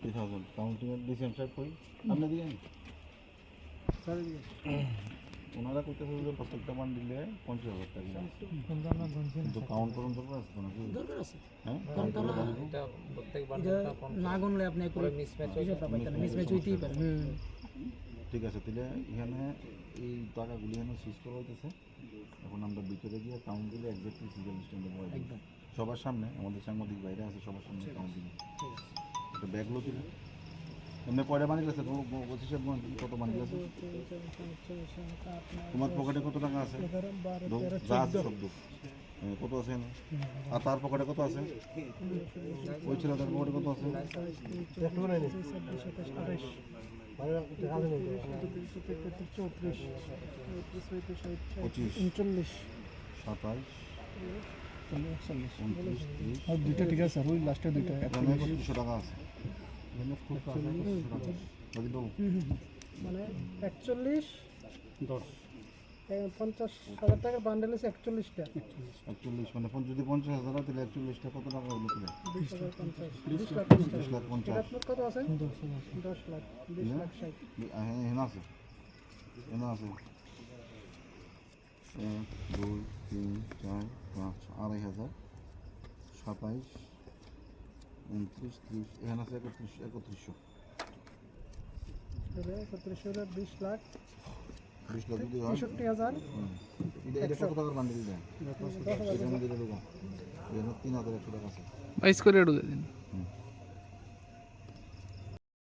Three thousand কাউন্টিংয়ের আপনি দিয়েন ওনারা করতেছে যে প্রত্যেকটা মান দিলে পঞ্চাশ হাজার টাকা। কিন্তু কাউন্ট করুন দরকার আছে তো নাকি দরকার আছে। হ্যাঁ? কারণ তারা এটা প্রত্যেক এটা না গণলে আপনি করে mismatch হিসাবটা পাইতেন মিসম্যাচ হইতেই পারে। ঠিক আছে তাহলে এখানে এই টাকাগুলি এখানে সুইচ করা হইতেছে। এখন আমরা ভিতরে গিয়ে কাউন্ট দিলে একজাক্টলি সিজন স্ট্যান্ডে সবার সামনে আমাদের সাংবাদিক বাইরে আছে সবার সামনে কাউন্ট দিলে ঠিক আছে। ব্যাগগুলো দিলে এমনি পয়লা বানিয়ে গেছে পঁচিশ কত বানিয়ে গেছে। তোমার পকেটে কত টাকা আছে? যা আছে সব কত আছে আর তার পকেটে কত আছে? ওই ছেলেটার পকেটে কত আছে? পঁচিশ, সাতাইশ দুইটা ঠিক আছে ওই লাস্টে দুইটা। পঁচিশশো টাকা আছে। মানে একচল্লিশ পঞ্চাশ হাজার টাকার বান্ডেল আছে একচল্লিশটা। একচল্লিশ মানে যদি পঞ্চাশ হাজার হয় তাহলে একচল্লিশটা কত টাকা হলো বিশ হাজার পঞ্চাশ। বিশ লাখ পঞ্চাশ। কত আছে? দশ লাখ। বিশ লাখ ষাট। হ্যাঁ আছে। এখানে আছে। এক দুই তিন চার পাঁচ আড়াই হাজার সাতাইশ উনত্রিশ ত্রিশ এখানে আছে একত্রিশ একত্রিশশো। একত্রিশশো বিশ লাখ বিশ লাখ যদি হয় হাজার। এটা কত টাকার বান্ডিল দেয়? এখানে তিন হাজার একশো টাকা আছে। বাইশ করে ঢুকে দিন